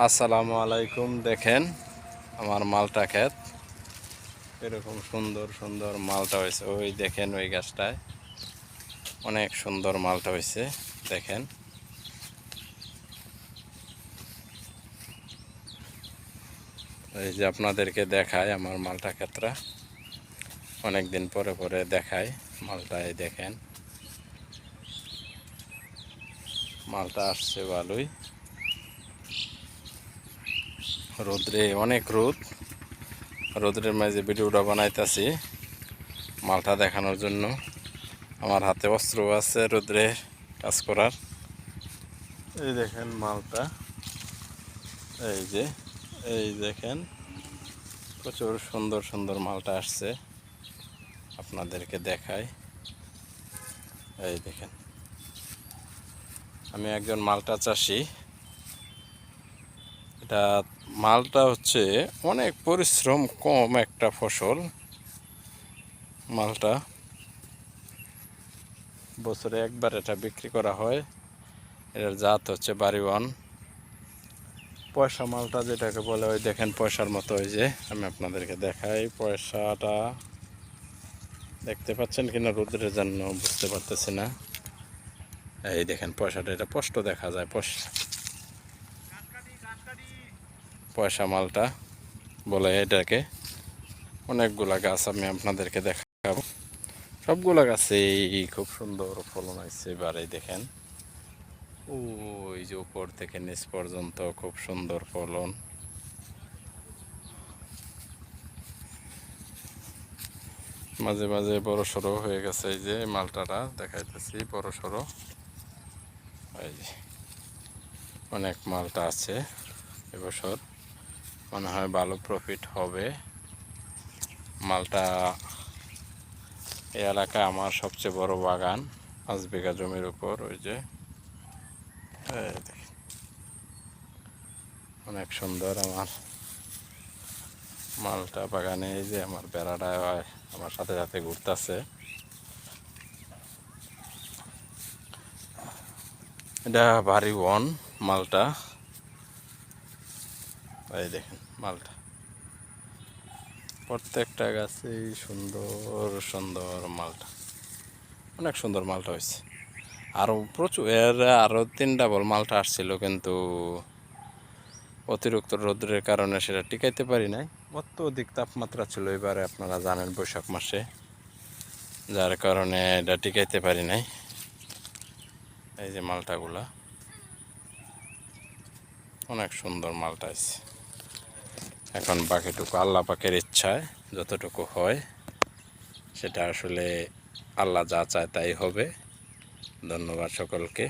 আসসালামু আলাইকুম, দেখেন আমার মালটা ক্ষেত। এরকম সুন্দর সুন্দর মালটা হয়েছে। ওই দেখেন ওই গাছটায় অনেক সুন্দর মালটা হয়েছে, দেখেন। এই যে আপনাদেরকে দেখায় আমার মালটা ক্ষেত্রা অনেক দিন পরে পরে দেখায় মালটায় দেখেন। মালটা আসছে ভালোই। রোদ্রে অনেক রোদ। রোদ্রের মাঝে ভিডিওটা বানাইতেছি মালটা দেখানোর জন্য। আমার হাতে অস্ত্র আছে রোদ্রে কাজ করার। এই দেখেন মালটা। এই যে, এই দেখেন প্রচুর সুন্দর সুন্দর মালটা আসছে। আপনাদেরকে দেখাই। এই দেখেন। আমি একজন মালটা চাষি। এটা মালটা হচ্ছে অনেক পরিশ্রম কম একটা ফসল, মালটা। বছরে একবার এটা বিক্রি করা হয়। এটার জাত হচ্ছে বাড়িওয়ান। পয়সা মালটা যেটাকে বলে ওই দেখেন পয়সার মতো ওই যে, আমি আপনাদেরকে দেখাই। পয়সাটা দেখতে পাচ্ছেন কিনা রোদ্রের জন্য বুঝতে পারতেছি না। এই দেখেন পয়সাটা, এটা স্পষ্ট দেখা যায় পয়সা পয়সা মালটা বলে এটাকে। অনেকগুলা গাছ আমি আপনাদেরকে দেখাবো। সবগুলা গাছেই খুব সুন্দর ফলন আসছে এবারে, দেখেন। ওই যে উপর থেকে নিচ পর্যন্ত খুব সুন্দর ফলন। মাঝে মাঝে বড় সড়ো হয়ে গেছে এই যে মালটাটা, দেখাইতেছি বড় সড়ো। অনেক মালটা আছে এবছর মনে হয় ভালো প্রফিট হবে। মালটা এই এলাকায় আমার সবচেয়ে বড় বাগান, পাঁচ বিঘা জমির উপর, ওই যে। অনেক সুন্দর আমার মালটা বাগানে, এই যে আমার বেড়াটা আমার সাথে সাথে ঘুরতেছে। এটা ভারী ওয়ান মালটা। এই দেখেন, মালটা। প্রত্যেকটা গাছেই সুন্দর সুন্দর মালটা। অনেক সুন্দর মালটা হয়েছে। আরও প্রচুর, এর আরও তিন ডাবল মালটা আসছিল, কিন্তু অতিরিক্ত রৌদ্রের কারণে সেটা টিকাইতে পারি নাই। অত্যধিক তাপমাত্রা ছিল এবারে, আপনারা জানেন বৈশাখ মাসে, যার কারণে এটা টিকাইতে পারি নাই। এই যে মালটাগুলা, অনেক সুন্দর মালটা আছে এখন বাকিটুকু আল্লাহ পাখের ইচ্ছায় যতটুকু হয়, সেটা আসলে আল্লাহ যা চায় তাই হবে। ধন্যবাদ সকলকে।